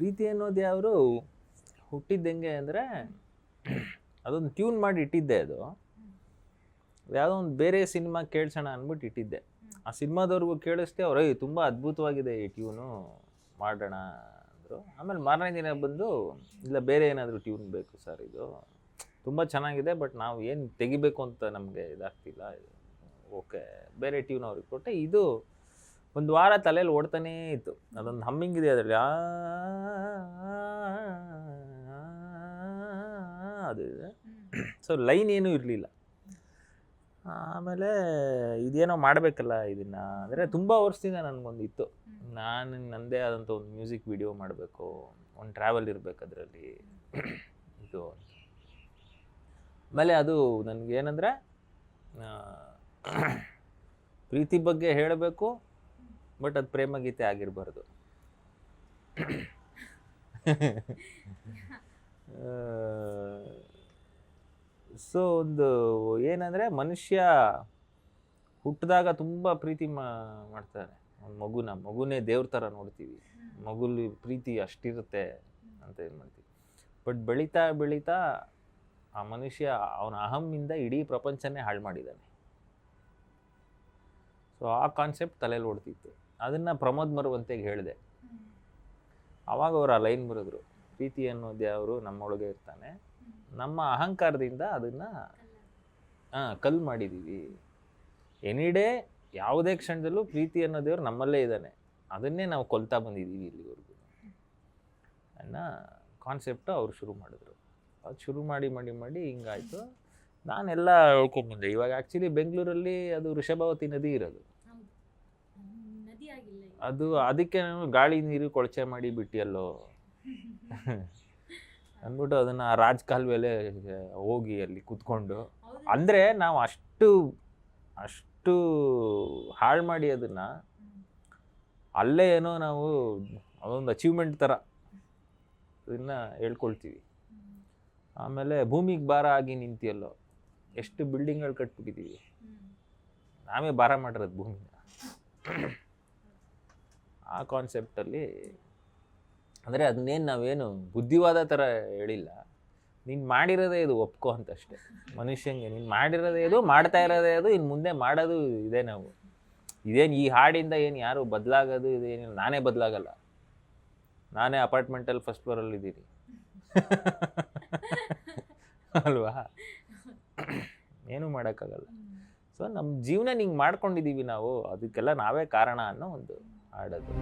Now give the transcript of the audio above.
ಪ್ರೀತಿ ಅನ್ನೋದು ಅವರು ಹುಟ್ಟಿದ್ದು ಹೆಂಗೆ ಅಂದರೆ ಅದೊಂದು ಟ್ಯೂನ್ ಮಾಡಿ ಇಟ್ಟಿದ್ದೆ ಅದು. ಯಾವುದೋ ಒಂದು ಬೇರೆ ಸಿನಿಮಾ ಕೇಳಿಸೋಣ ಅಂದ್ಬಿಟ್ಟು ಇಟ್ಟಿದ್ದೆ. ಆ ಸಿನಿಮಾದವ್ರಿಗೂ ಕೇಳಿಸ್ದೆ ಅವ್ರ "ಏಯ್, ತುಂಬ ಅದ್ಭುತವಾಗಿದೆ ಈ ಟ್ಯೂನು ಮಾಡೋಣ ಅಂದರು. ಆಮೇಲೆ ಮಾರನೇ ದಿನ ಬಂದು ಇಲ್ಲ ಬೇರೆ ಏನಾದರೂ ಟ್ಯೂನ್ ಬೇಕು ಸರ್ ಇದು. ತುಂಬ ಚೆನ್ನಾಗಿದೆ ಬಟ್ ನಾವು ಏನು ತೆಗಿಬೇಕು ಅಂತ ನಮಗೆ ಇದಾಗ್ತಿಲ್ಲ ಓಕೆ ಬೇರೆ ಟ್ಯೂನ್ ಅವ್ರಿಗೆ ಕೊಟ್ಟೆ. ಇದು ಒಂದು ವಾರ ತಲೆಯಲ್ಲಿ ಓಡ್ತಾನೇ ಇತ್ತು ಅದೊಂದು ಹಮ್ಮಿಂಗ್ ಇದೆ ಅದರಲ್ಲಿ ಆ ಅದು ಇದೆ ಸೊ ಲೈನ್ ಏನೂ ಇರಲಿಲ್ಲ ಆಮೇಲೆ ಇದೇನೋ ಮಾಡಬೇಕಲ್ಲ ಇದನ್ನ ಅಂದರೆ ತುಂಬ ವರ್ಷದಿಂದ ನನಗೊಂದು ಇತ್ತು ನಾನು ನನ್ನದೇ ಆದಂಥ ಒಂದು ಮ್ಯೂಸಿಕ್ ವಿಡಿಯೋ ಮಾಡಬೇಕು ಒಂದು ಟ್ರಾವೆಲ್ ಇರಬೇಕು ಅದರಲ್ಲಿ ಇದು ಆಮೇಲೆ ಅದು ನನಗೇನೆಂದರೆ ಪ್ರೀತಿ ಬಗ್ಗೆ ಹೇಳಬೇಕು ಬಟ್ ಅದು ಪ್ರೇಮ ಗೀತೆ ಆಗಿರಬಾರ್ದು. ಸೊ ಒಂದು ಏನಂದರೆ ಮನುಷ್ಯ ಹುಟ್ಟಿದಾಗ ತುಂಬ ಪ್ರೀತಿ ಮಾಡ್ತಾನೆ. ಮಗುನ, ಮಗುನೇ ದೇವ್ರ ಥರ ನೋಡ್ತೀವಿ. ಮಗುಲಿ ಪ್ರೀತಿ ಅಷ್ಟಿರುತ್ತೆ ಅಂತ ಏನು ಮಾಡ್ತೀವಿ. ಬಟ್ ಬೆಳೀತಾ ಬೆಳೀತಾ ಆ ಮನುಷ್ಯ ಅವನ ಅಹಮ್ಮಿಂದ ಇಡೀ ಪ್ರಪಂಚನೇ ಹಾಳು ಮಾಡಿದ್ದಾನೆ. ಸೊ ಆ ಕಾನ್ಸೆಪ್ಟ್ ತಲೆಯಲ್ಲಿ ಓಡ್ತಿತ್ತು. ಅದನ್ನು ಪ್ರಮೋದ್ ಮರುವಂತೆಗೆ ಹೇಳಿದೆ. ಆವಾಗ ಅವರು ಆ ಲೈನ್ ಬರೆದ್ರು, ಪ್ರೀತಿ ಅನ್ನೋದು ಅವರು ನಮ್ಮೊಳಗೆ ಇರ್ತಾನೆ. ನಮ್ಮ ಅಹಂಕಾರದಿಂದ ಅದನ್ನು ಹಾಂ ಕಲ್ ಮಾಡಿದ್ದೀವಿ ಎನಿ ಡೇ ಯಾವುದೇ ಕ್ಷಣದಲ್ಲೂ ಪ್ರೀತಿ ಅನ್ನೋ ದೇವರು ನಮ್ಮಲ್ಲೇ ಇದ್ದಾನೆ. ಅದನ್ನೇ ನಾವು ಕೊಲ್ತಾ ಬಂದಿದ್ದೀವಿ ಇಲ್ಲಿವರೆಗೂ. ಅನ್ನೋ ಕಾನ್ಸೆಪ್ಟು ಅವ್ರು ಶುರು ಮಾಡಿದ್ರು. ಅದು ಶುರು ಮಾಡಿ ಮಾಡಿ ಮಾಡಿ ಹಿಂಗಾಯಿತು. ನಾನೆಲ್ಲ ಹೇಳ್ಕೊಂಡ್ಬಂದೆ ಇವಾಗ ಆ್ಯಕ್ಚುಲಿ ಬೆಂಗಳೂರಲ್ಲಿ ಅದು ವೃಷಭಾವತಿ ನದಿ ಇರೋದು. ಅದು ಅದಕ್ಕೆ ನಾನು ಗಾಳಿ ನೀರು ಕೊಳಚೆ ಮಾಡಿ ಬಿಟ್ಟಿಯಲ್ಲೋ. ಅಂದ್ಬಿಟ್ಟು ಅದನ್ನು ರಾಜ್ ಕಾಲುವೆಲೆ ಹೋಗಿ ಅಲ್ಲಿ ಕೂತ್ಕೊಂಡು. ಅಂದ್ರೆ ನಾವು ಅಷ್ಟು ಅಷ್ಟು ಹಾಳು ಮಾಡಿ ಅದನ್ನು ಅಲ್ಲೇ ಏನೋ ನಾವು ಅದೊಂದು ಅಚೀವ್ಮೆಂಟ್ ಥರ ಇದನ್ನ ಹೇಳ್ಕೊಳ್ತೀವಿ. ಆಮೇಲೆ ಭೂಮಿಗೆ ಭಾರ ಆಗಿ ನಿಂತಿಯಲ್ಲೋ ಎಷ್ಟು ಬಿಲ್ಡಿಂಗ್ಗಳು ಕಟ್ಬಿಟ್ಟಿದ್ದೀವಿ. ನಾವೇ ಭಾರ ಮಾಡಿರೋದು ಭೂಮಿನ. ಆ ಕಾನ್ಸೆಪ್ಟಲ್ಲಿ ಅಂದರೆ ಅದನ್ನೇನು ನಾವೇನು ಬುದ್ಧಿವಾದ ಥರ ಹೇಳಿಲ್ಲ. ನೀನು ಮಾಡಿರೋದೇ ಇದು ಒಪ್ಕೋ ಅಂತಷ್ಟೇ. ಮನುಷ್ಯಂಗೆ ನೀನು ಮಾಡಿರೋದೇ ಇದು, ಮಾಡ್ತಾ ಇರೋದೇ ಅದು ಇನ್ನು ಮುಂದೆ ಮಾಡೋದು ಇದೆ ನಾವು. ಇದೇನು ಈ ಹಾಡಿಂದ ಏನು ಯಾರು ಬದಲಾಗೋದು ಇದೇನಿಲ್ಲ. ನಾನೇ ಬದಲಾಗಲ್ಲ. ನಾನೇ ಅಪಾರ್ಟ್ಮೆಂಟಲ್ಲಿ ಫಸ್ಟ್ ಫ್ಲೋರಲ್ಲಿ ಇದ್ದೀನಿ. ಅಲ್ವಾ? ಏನೂ ಮಾಡೋಕ್ಕಾಗಲ್ಲ. ಸೊ ನಮ್ಮ ಜೀವನ ಹಿಂಗೆ ಮಾಡ್ಕೊಂಡಿದ್ದೀವಿ ನಾವು. ಅದಕ್ಕೆಲ್ಲ ನಾವೇ ಕಾರಣ ಅನ್ನೋ ಒಂದು ಹಾಡದು